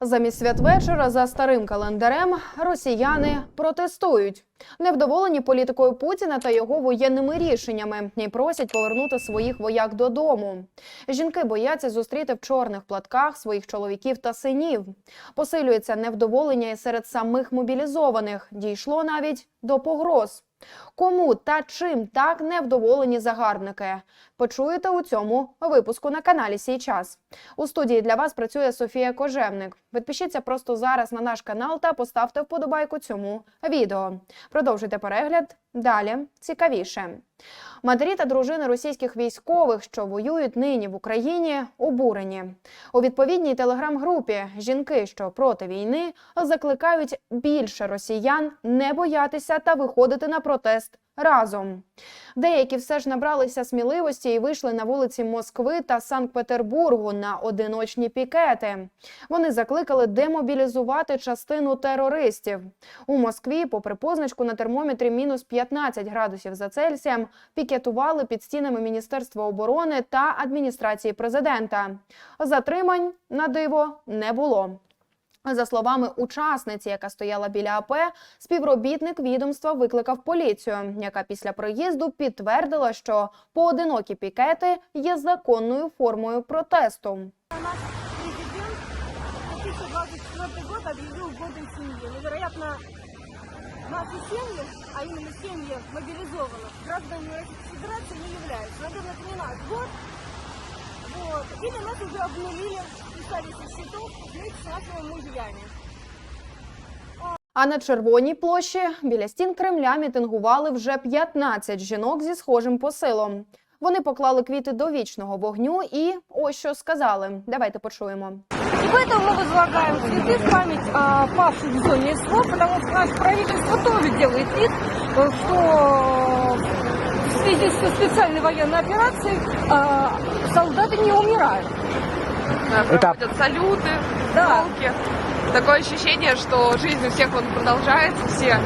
Замість святвечора за старим календарем росіяни протестують. Невдоволені політикою Путіна та його воєнними рішеннями і просять повернути своїх вояк додому. Жінки бояться зустріти в чорних платках своїх чоловіків та синів. Посилюється невдоволення і серед самих мобілізованих. Дійшло навіть до погроз. Кому та чим так невдоволені загарбники? Почуєте у цьому випуску на каналі Сій час. У студії для вас працює Софія Кожевник. Підпишіться просто зараз на наш канал та поставте вподобайку цьому відео. Продовжуйте перегляд. Далі цікавіше. Матері та дружини російських військових, що воюють нині в Україні, обурені. У відповідній телеграм-групі жінки, що проти війни, закликають більше росіян не боятися та виходити на протест разом. Деякі все ж набралися сміливості і вийшли на вулиці Москви та Санкт-Петербургу на одиночні пікети. Вони закликали демобілізувати частину терористів. У Москві, попри позначку на термометрі мінус 15 градусів за Цельсієм, пікетували під стінами Міністерства оборони та адміністрації президента. Затримань на диво не було. За словами учасниці, яка стояла біля АП, співробітник відомства викликав поліцію, яка після приїзду підтвердила, що поодинокі пікети є законною формою протесту. Президент 2024 год объявил годом семьи. Но, вероятно, наши семьи, а именно семьи мобилизованных, гражданами Российской Федерации не являются. Наверное, это не наш год. Вот. Или нас уже обнулили, списали со счетов вместе с нашими мужьями. А на червоній площі біля стін Кремля мітингували вже 15 жінок зі схожим посилом. Вони поклали квіти до вічного вогню і ось що сказали. Давайте почуємо. И поэтому мы возлагаем цветы в память о павших в зоне СВО, потому что наше правительство тоже делает вид, э, что в связи со специальной военной операцией э, солдаты не умирают. Да, проходят салюты, Да. полки. Такое ощущение, что жизнь у всех вот продолжается, все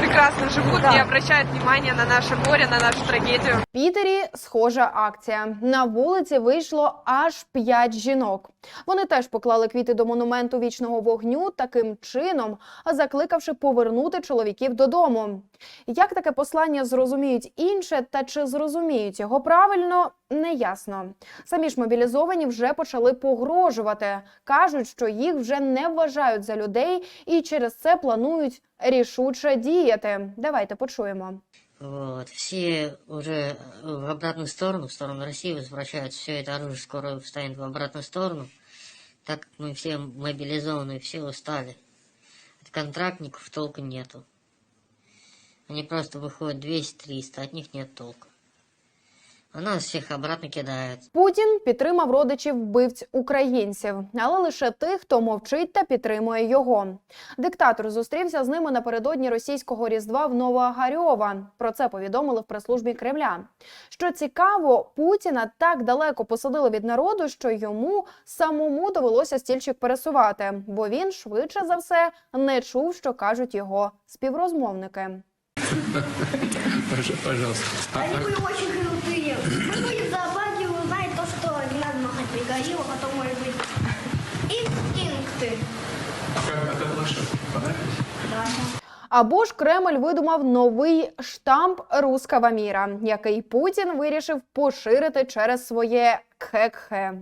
прекрасно живут, Да. не обращают внимания на наше горе, на нашу трагедию. В Пітері схожа акція. На вулиці вийшло аж п'ять жінок. Вони теж поклали квіти до монументу вічного вогню, таким чином закликавши повернути чоловіків додому. Як таке послання зрозуміють інше, та чи зрозуміють його правильно, неясно. Самі ж мобілізовані вже почали погрожувати. кажуть, що їх вже не вважають за людей і через це планують рішуче діяти. Давайте почуємо. Вот. Все уже в обратную сторону, в сторону России возвращают. Все это оружие скоро встанет в обратную сторону. Так как мы все мобилизованы, все устали. От контрактников толку нету. Они просто выходят 200-300, от них нет толку. А нас всех обратно кидают. Путін підтримав родичів вбивць українців, але лише тих, хто мовчить та підтримує його. Диктатор зустрівся з ними напередодні російського різдва в Новоагарьова. Про це повідомили в прес-службі Кремля. Що цікаво, Путіна так далеко посадили від народу, що йому самому довелося стільчик пересувати, бо він швидше за все не чув, що кажуть його співрозмовники. Пож- Пожалуйста. А- Они а- были очень крутые. Мы были в зоопарке, узнать то, что не надо махать пригорело, потом, может быть, инстинкты. а как, а как лошадь? Понравилось? Або ж Кремль видумав новий штамп рускава міра, який Путін вирішив поширити через своє кхе-кхе.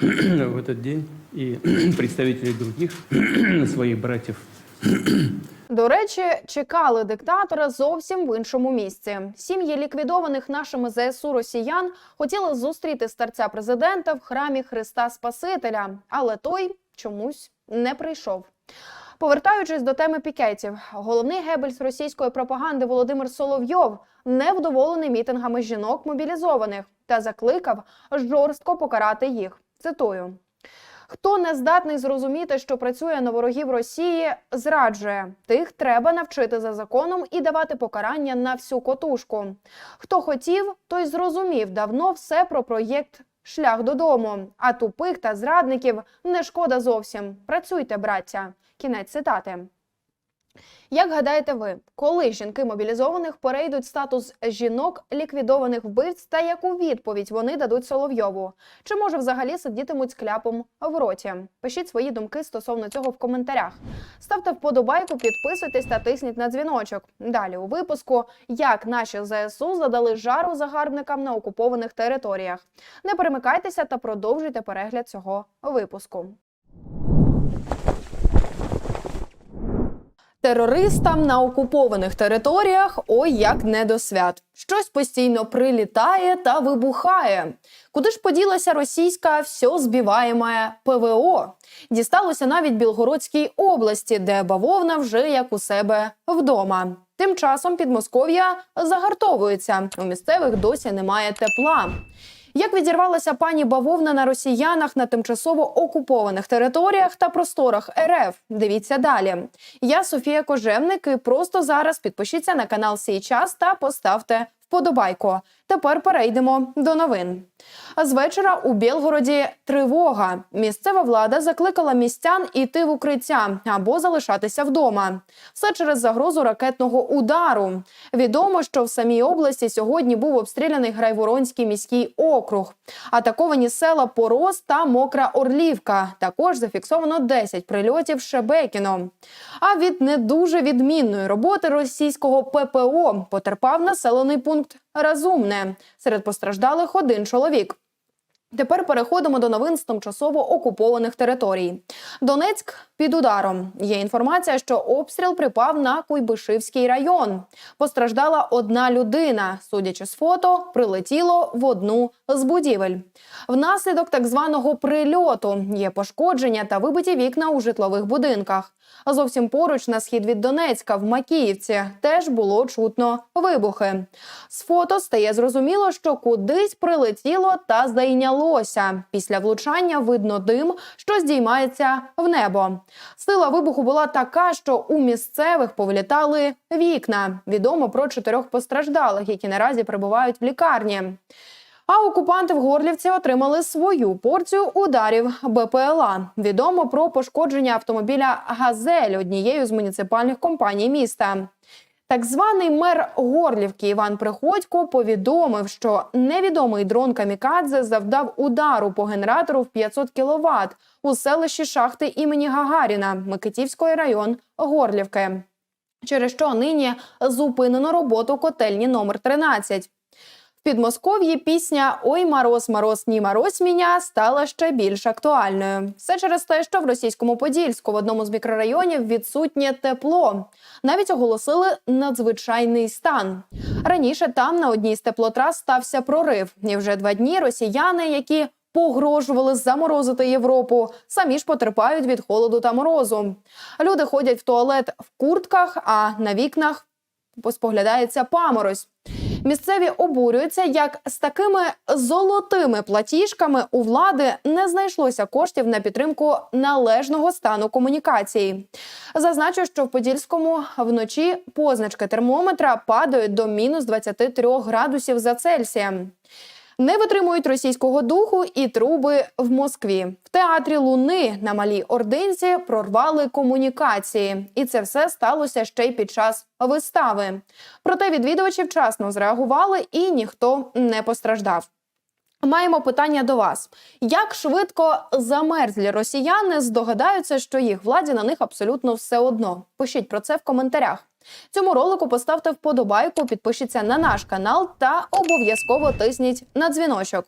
в этот день и представители других своих братьев До речі, чекали диктатора зовсім в іншому місці. Сім'ї ліквідованих нашими ЗСУ росіян хотіли зустріти старця президента в храмі Христа Спасителя, але той чомусь не прийшов. Повертаючись до теми пікетів, головний гебельс російської пропаганди Володимир Соловйов невдоволений мітингами жінок мобілізованих та закликав жорстко покарати їх. Цитую. Хто не здатний зрозуміти, що працює на ворогів Росії, зраджує. Тих треба навчити за законом і давати покарання на всю котушку. Хто хотів, той зрозумів давно все про проєкт Шлях додому. А тупих та зрадників не шкода зовсім. Працюйте, браття. Кінець цитати. Як гадаєте ви, коли жінки мобілізованих перейдуть статус жінок ліквідованих вбивць, та яку відповідь вони дадуть Соловйову? Чи може взагалі сидітимуть з кляпом в роті? Пишіть свої думки стосовно цього в коментарях. Ставте вподобайку, підписуйтесь та тисніть на дзвіночок. Далі у випуску як наші ЗСУ задали жару загарбникам на окупованих територіях. Не перемикайтеся та продовжуйте перегляд цього випуску. Терористам на окупованих територіях ой як не до свят. Щось постійно прилітає та вибухає. Куди ж поділася російська все збиваєме ПВО? Дісталося навіть Білгородській області, де бавовна вже як у себе вдома. Тим часом Підмосков'я загартовується. У місцевих досі немає тепла. Як відірвалася пані бавовна на росіянах на тимчасово окупованих територіях та просторах РФ? Дивіться далі. Я Софія Кожевник і просто зараз підпишіться на канал «Сій час» та поставте вподобайку. Тепер перейдемо до новин. З вечора у Білгороді тривога. Місцева влада закликала містян іти в укриття або залишатися вдома. Все через загрозу ракетного удару. Відомо, що в самій області сьогодні був обстріляний Грайворонський міський округ. Атаковані села Порос та Мокра Орлівка. Також зафіксовано 10 прильотів Шебекіно. А від не дуже відмінної роботи російського ППО потерпав населений пункт Разумне. Серед постраждалих один чоловік. Тепер переходимо до новин з тимчасово окупованих територій. Донецьк під ударом. Є інформація, що обстріл припав на Куйбишевський район. Постраждала одна людина. Судячи з фото, прилетіло в одну з будівель. Внаслідок так званого прильоту є пошкодження та вибиті вікна у житлових будинках. А зовсім поруч на схід від Донецька в Макіївці теж було чутно вибухи. З фото стає зрозуміло, що кудись прилетіло та зайнялося. Після влучання видно дим, що здіймається в небо. Сила вибуху була така, що у місцевих повилітали вікна. Відомо про чотирьох постраждалих, які наразі перебувають в лікарні. А окупанти в Горлівці отримали свою порцію ударів БПЛА. Відомо про пошкодження автомобіля Газель однією з муніципальних компаній міста. Так званий мер Горлівки Іван Приходько повідомив, що невідомий дрон Камікадзе завдав удару по генератору в 500 кВт у селищі шахти імені Гагаріна, Микитівський район Горлівки. Через що нині зупинено роботу котельні номер 13. В Підмосков'ї пісня Ой мороз, мороз, ні мороз міня стала ще більш актуальною. Все через те, що в російському Подільську в одному з мікрорайонів відсутнє тепло. Навіть оголосили надзвичайний стан. Раніше там на одній з теплотрас стався прорив, і вже два дні росіяни, які погрожували заморозити Європу, самі ж потерпають від холоду та морозу. Люди ходять в туалет в куртках, а на вікнах споглядається паморозь. Місцеві обурюються, як з такими золотими платіжками у влади не знайшлося коштів на підтримку належного стану комунікації. Зазначу, що в Подільському вночі позначки термометра падають до мінус 23 градусів за Цельсієм. Не витримують російського духу і труби в Москві. В театрі Луни на малій ординці прорвали комунікації, і це все сталося ще й під час вистави. Проте відвідувачі вчасно зреагували і ніхто не постраждав. Маємо питання до вас: як швидко замерзлі росіяни здогадаються, що їх владі на них абсолютно все одно? Пишіть про це в коментарях. Цьому ролику поставте вподобайку, підпишіться на наш канал та обов'язково тисніть на дзвіночок.